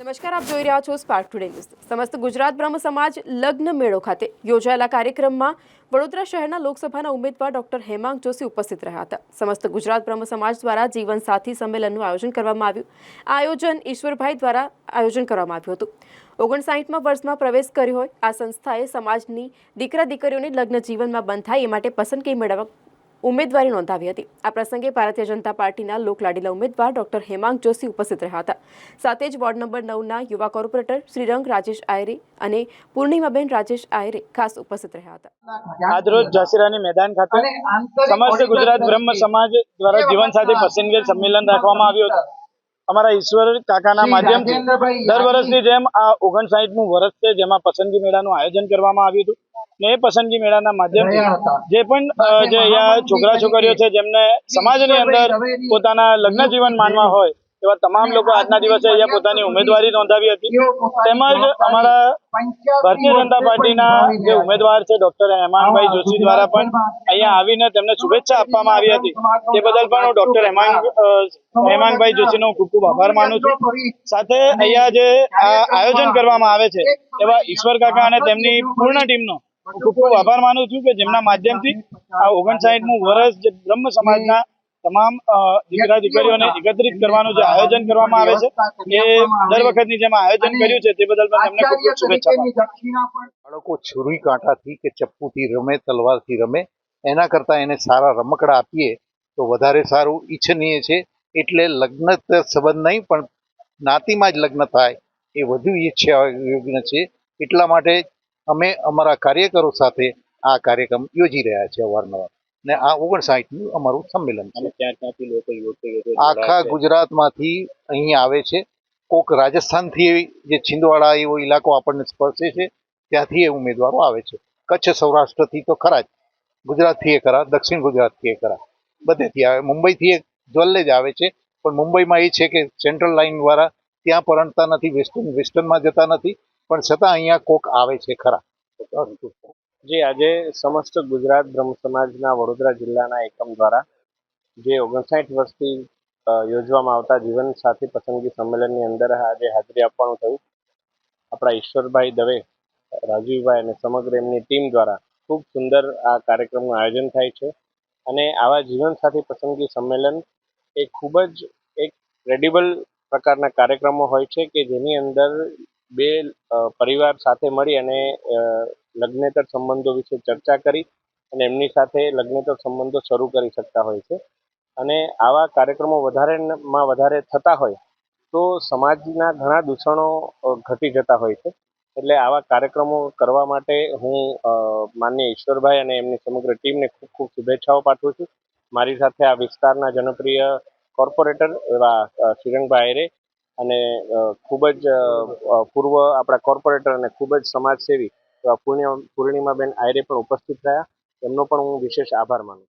નમસ્કાર, આપ જોઈ રહ્યા છો સ્પાર્ક ટુડે ન્યૂઝ સમસ્ત ગુજરાત બ્રહ્મ સમાજ લગ્ન મેળો ખાતે યોજાયેલા કાર્યક્રમમાં વડોદરા શહેરના લોકસભાના ઉમેદવાર ડોક્ટર હેમાંગ જોશી ઉપસ્થિત રહ્યા હતા. સમસ્ત ગુજરાત બ્રહ્મ સમાજ દ્વારા જીવન સાથી સંમેલનનું આયોજન કરવામાં આવ્યું. આ આયોજન ઈશ્વરભાઈ દ્વારા આયોજન કરવામાં આવ્યું હતું. ઓગણસાઠમાં વર્ષમાં પ્રવેશ કર્યો હોય, આ સંસ્થાએ સમાજની દીકરા દીકરીઓને લગ્ન જીવનમાં બંધ થાય એ માટે પસંદગી મેળવવા ઉમેદવારી નોંધાવી હતી. આ પ્રસંગે ભારતીય જનતા પાર્ટીના લોકલાડીલા ઉમેદવાર ડોક્ટર હેમાંગ જોશી ઉપસ્થિત રહ્યા હતા. સાથે જ વોર્ડ નંબર નવના યુવા કોર્પોરેટર શ્રીરંગ રાજેશ આયરે અને પૂર્ણિમાબેન રાજેશ આયરે ખાસ ઉપસ્થિત રહ્યા હતા. આજરોજ ઝાંસીરાની મેદાન ખાતે સમસ્ત ગુજરાત બ્રહ્મ સમાજ દ્વારા જીવનસાથી પસંદગી સંમેલન રાખવામાં આવ્યું હતું. અમારા ઈશ્વર કાકાના માધ્યમથી દર વર્ષની જેમ આ ઓગણસાઠમું વર્ષ છે જેમાં પસંદગી મેળાનું આયોજન કરવામાં આવ્યું હતું. ને એ પસંદગી મેળાના માધ્યમથી જે પણ જે અહીંયા છોકરા છોકરીઓ છે જેમને સમાજની અંદર પોતાના લગ્ન જીવન માનવા હોય એવા તમામ લોકો આજના દિવસે અહીંયા પોતાની ઉમેદવારી નોંધાવી હતી. તેમજ અમારા ભારતીય જનતા પાર્ટીના જે ઉમેદવાર છે ડોક્ટર હેમાંગભાઈ જોશી દ્વારા પણ અહીંયા આવીને તેમને શુભેચ્છા આપવામાં આવી હતી. તે બદલ પણ હું ડોક્ટર હેમાંગ હેમાંગભાઈ જોશીનો ખૂબ ખૂબ આભાર માનું છું. સાથે અહીંયા જે આ આયોજન કરવામાં આવે છે એવા ઈશ્વર કાકા અને તેમની પૂર્ણ ટીમનો ખૂબ ખૂબ આભાર માનું છું કે જેમના માધ્યમથી આ ઓગણસાઠમું વર્ષ જે બ્રહ્મ સમાજના તમામ દીકરા દીકરીઓને એકત્રિત કરવાનું જે આયોજન કરવામાં આવે છે એ દર વખતની જેમ આયોજન કર્યું છે તે બદલ પણ એમને ખૂબ ખૂબ શુભેચ્છા બાળકો છુરી કાંટાથી કે ચપ્પુથી રમે તલવારથી રમે એના કરતાં એને સારા રમકડા આપીએ તો વધારે સારું ઈચ્છનીય છે. એટલે લગ્ન સંબંધ નહીં પણ જ્ઞાતિમાં જ લગ્ન થાય એ વધુ ઈચ્છા યોગ્ય છે. એટલા માટે અમે અમારા કાર્યકરો સાથે આ કાર્યક્રમ યોજી રહ્યા છીએ અવારનવાર. ને આ ઓગણસાઠનું અમારું સંમેલન છે. આખા ગુજરાતમાંથી અહીં આવે છે. કોક રાજસ્થાનથી જે છિંદવાડા એવો ઇલાકો આપણને સ્પર્શે છે ત્યાંથી એ ઉમેદવારો આવે છે. કચ્છ સૌરાષ્ટ્રથી તો ખરા જ. ગુજરાતથી એ ખરા દક્ષિણ ગુજરાતથી એ ખરા. બધેથી આવે. મુંબઈથી એ જલ્લે જ આવે છે. પણ મુંબઈમાં એ છે કે સેન્ટ્રલ લાઇન દ્વારા ત્યાં પરણતા નથી વેસ્ટર્ન વેસ્ટર્નમાં જતા નથી. પણ છતાં અહીંયા કોક આવે છે ખરા. જી, આજે સમસ્ત ગુજરાત બ્રહ્મ સમાજના વડોદરા જિલ્લાના એકમ દ્વારા જે ઓગણસાઠ વર્ષથી યોજવામાં આવતા જીવન સાથી પસંદગી સંમેલનની અંદર આજે હાજરી આપવાનું થયું. આપણા ઈશ્વરભાઈ દવે, રાજીવભાઈ અને સમગ્ર એમની ટીમ દ્વારા ખૂબ સુંદર આ કાર્યક્રમનું આયોજન થાય છે. અને આવા જીવન સાથી પસંદગી સંમેલન એ ખૂબ જ એક ક્રેડિબલ પ્રકારના કાર્યક્રમો હોય છે કે જેની અંદર બે પરિવાર સાથે મળી અને લગ્નેતર સંબંધો વિશે ચર્ચા કરી અને એમની સાથે લગ્નેતર સંબંધો શરૂ કરી શકતા હોય છે. અને આવા કાર્યક્રમો વધારેમાં વધારે થતા હોય તો સમાજના ઘણા દૂષણો ઘટી જતા હોય છે. એટલે આવા કાર્યક્રમો કરવા માટે હું માન્ય ઈશ્વરભાઈ અને એમની સમગ્ર ટીમને ખૂબ ખૂબ શુભેચ્છાઓ પાઠવું છું. મારી સાથે આ વિસ્તારના જનપ્રિય કોર્પોરેટર એવા શ્રીરંગભાઈ આયરે અને ખૂબ જ પૂર્વ આપણા કોર્પોરેટર અને ખૂબ જ સમાજસેવી પૂર્ણિમાબેન આયરે પણ ઉપસ્થિત રહ્યા. એમનો પણ હું વિશેષ આભાર માનું છું.